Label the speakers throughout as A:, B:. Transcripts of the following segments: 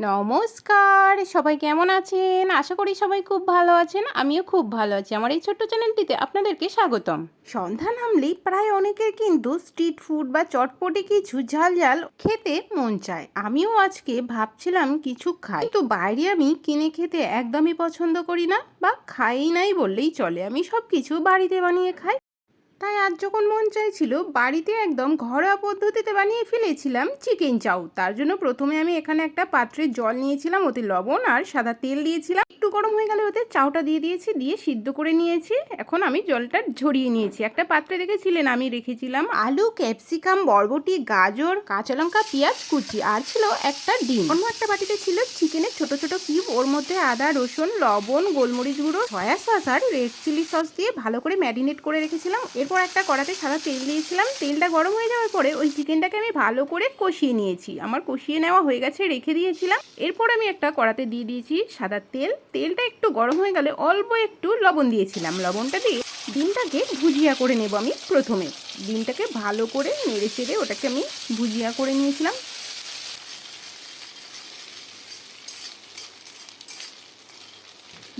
A: নমস্কার, সবাই কেমন আছেন? আশা করি সবাই খুব ভালো আছেন, আমিও খুব ভালো আছি। আমার এই ছোট্ট চ্যানেলটিতে আপনাদেরকে স্বাগতম। সন্ধ্যা নামলেই প্রায় অনেকের কিন্তু স্ট্রিট ফুড বা চটপটি কিছু ঝাল ঝাল খেতে মন চায়। আমিও আজকে ভাবছিলাম কিছু খাই। কিন্তু বাইরে আমি কিনে খেতে একদমই পছন্দ করি না বা খাই নাই বললেই চলে। আমি সব কিছু বাড়িতে বানিয়ে খাই। তাই আজ যখন মন চাইছিল, বাড়িতে একদম ঘরোয়া পদ্ধতিতে বানিয়ে ফেলেছিলাম চিকেন চাউ। তার জন্য প্রথমে আমি এখানে একটা পাত্রে জল নিয়েছিলাম ওতে লবণ আর সাদা তেল দিয়েছিলাম। গরম হয়ে গেলে ওতে চাউটা দিয়ে দিয়েছি, দিয়ে সিদ্ধ করে নিয়েছি। এখন আমি জলটা ঝরিয়ে নিয়েছি। একটা পাত্রে রেখেছিলেন আমি রেখেছিলাম আলু, ক্যাপসিকাম, বরবটি, গাজর, কাঁচা লঙ্কা, পেঁয়াজ, কুচি। আর ছিল একটা ডিম। অন্য একটা বাটিতে ছিল চিকেনের ছোট ছোট কিউব ওর মধ্যে আদা, রসুন, লবণ, গোলমরিচ গুঁড়ো সয়া সস আর রেড চিলি সস দিয়ে ভালো করে ম্যারিনেট করে রেখেছিলাম। এরপর একটা কড়াতে সাদা তেল দিয়েছিলাম। তেলটা গরম হয়ে যাওয়ার পরে ওই চিকেনটাকে আমি ভালো করে কষিয়ে নিয়েছি। আমার কষিয়ে নেওয়া হয়ে গেছে, রেখে দিয়েছিলাম। এরপর আমি একটা কড়াতে দিয়ে দিয়েছি সাদা তেল তেলটা একটু গরম হয়ে গেলে অল্প একটু লবণ দিয়েছিলাম। লবণটা দিয়ে ডিমটাকে ভুজিয়া করে নেব আমি প্রথমে। ডিমটাকে ভালো করে নেড়ে চেড়ে ওটাকে আমি ভুজিয়া করে নিয়েছিলাম।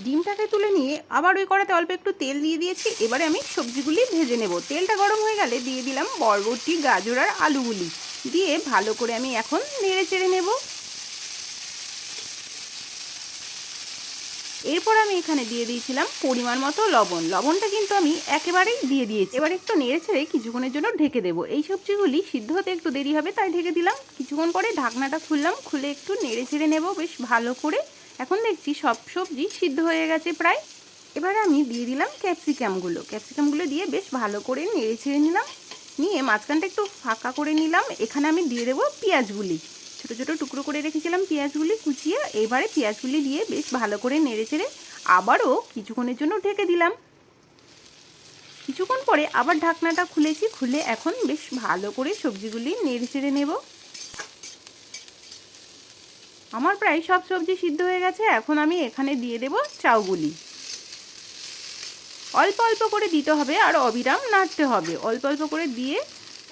A: ডিমটাকে তুলে নিয়ে আবার ওই কড়াতে অল্প একটু তেল দিয়ে দিয়েছি। এবারে আমি সবজিগুলি ভেজে নেব। তেলটা গরম হয়ে গেলে দিয়ে দিলাম বরবটি, গাজর আর আলুগুলি। দিয়ে ভালো করে আমি এখন নেড়ে চেড়ে নেব। এরপর আমি এখানে দিয়ে দিয়েছিলাম পরিমাণ মতো লবণ। লবণটা কিন্তু আমি একেবারেই দিয়ে দিয়েছি। এবার একটু নেড়ে ছেড়ে কিছুক্ষণের জন্য ঢেকে দেবো। এই সবজিগুলি সিদ্ধ হতে একটু দেরি হবে, তাই ঢেকে দিলাম। কিছুক্ষণ পরে ঢাকনাটা খুললাম, খুলে একটু নেড়ে ছেড়ে নেব বেশ ভালো করে। এখন দেখছি সব সবজি সিদ্ধ হয়ে গেছে প্রায়। এবারে আমি দিয়ে দিলাম ক্যাপসিকামগুলো। ক্যাপসিকামগুলো দিয়ে বেশ ভালো করে নেড়ে ছেড়ে নিলাম। নিয়ে মাঝখানটা একটু ফাঁকা করে নিলাম। এখানে আমি দিয়ে দেবো পেঁয়াজগুলি। ছোটো ছোটো টুকরো করে রেখেছিলাম পেঁয়াজগুলি কুচিয়ে, এবারে পেঁয়াজগুলি দিয়ে বেশ ভালো করে নেড়ে চেড়ে আবারও কিছুক্ষণের জন্য ঢেকে দিলাম। কিছুক্ষণ পরে আবার ঢাকনাটা খুলেছি, খুলে এখন বেশ ভালো করে সবজিগুলি নেড়ে চেড়ে নেব। আমার প্রায় সব সবজি সিদ্ধ হয়ে গেছে, এখন আমি এখানে দিয়ে দেব চাউগুলি। অল্প অল্প করে দিতে হবে আর অবিরাম নাড়তে হবে। অল্প অল্প করে দিয়ে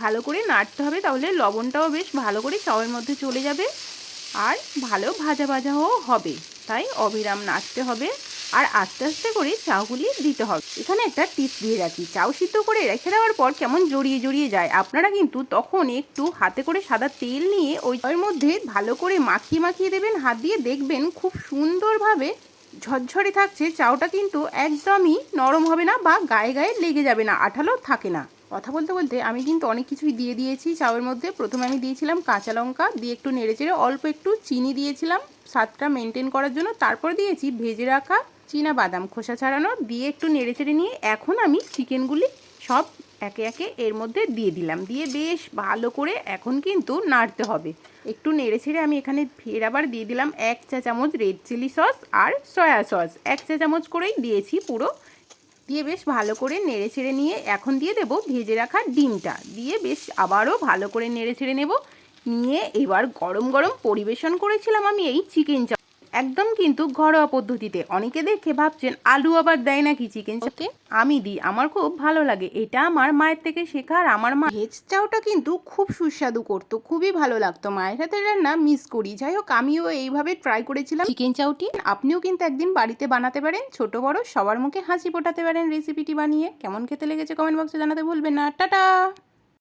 A: ভালো করে নাড়তে হবে, তাহলে লবণটাও বেশ ভালো করে চাউয়ের মধ্যে চলে যাবে। আর ভালো ভাজা ভাজাও হবে, তাই অবিরাম নাড়তে হবে। আর আস্তে আস্তে করে চাউগুলি দিতে হবে। এখানে একটা টিপস দিয়ে রাখি চাউ সিদ্ধ করে রেখে দেওয়ার পর কেমন জড়িয়ে জড়িয়ে যায়, আপনারা কিন্তু তখন একটু হাতে করে সাদা তেল নিয়ে ওই ওর মধ্যে ভালো করে মাখিয়ে মাখিয়ে দেবেন, হাত দিয়ে দেখবেন খুব সুন্দরভাবে ঝরঝরে থাকছে চাউটা কিন্তু একদমই নরম হবে না বা গায়ে গায়ে লেগে যাবে না, আঠালো থাকে না। কথা বলতে বলতে আমি কিন্তু অনেক কিছুই দিয়ে দিয়েছি। চাউয়ের মধ্যে প্রথমে আমি দিয়েছিলাম কাঁচা লঙ্কা, দিয়ে একটু নেড়ে চেড়ে অল্প একটু চিনি দিয়েছিলাম। স্বাদটা মেনটেন করার জন্য তারপর দিয়েছি ভেজে রাখা চীনা বাদাম খোসা ছাড়ানো, দিয়ে একটু নেড়ে চেড়ে নিয়ে এখন আমি চিকেনগুলি সব একে একে এর মধ্যে দিয়ে দিলাম। দিয়ে বেশ ভালো করে এখন কিন্তু নাড়তে হবে। একটু নেড়ে ছেড়ে আমি এখানে ফের আবার দিয়ে দিলাম এক চা চামচ রেড চিলি সস আর সয়া সস এক চা চামচ করেই দিয়েছি পুরো দিয়ে বেশ ভালো করে নেড়ে ছেড়ে নিয়ে এখন দিয়ে দেব ভেজে রাখা ডিমটা। দিয়ে বেশ আবারও ভালো করে নেড়ে ছেড়ে নেব। নিয়ে এবার গরম গরম পরিবেশন করেছিলাম আমি এই চিকেন একদম কিন্তু ঘরোয়া পদ্ধতিতে। অনেকে দেখে ভাবছেন আলু আবার দেয় নাকি চিকেন চাপে আমি দিই আমার খুব ভালো লাগে। এটা আমার মায়ের থেকে শেখা আর আমার মা ভেজ চাউটা কিন্তু খুব সুস্বাদু করতো খুবই ভালো লাগতো। মায়ের হাতের রান্না মিস করি। যাই হোক আমিও এইভাবে ট্রাই করেছিলাম। চিকেন চাউটি আপনিও কিন্তু একদিন বাড়িতে বানাতে পারেন ছোট বড় সবার মুখে হাসি ফোটাতে পারেন রেসিপিটি বানিয়ে। কেমন খেতে লেগেছে কমেন্ট বক্সে জানাতে ভুলবেন না। টাটা!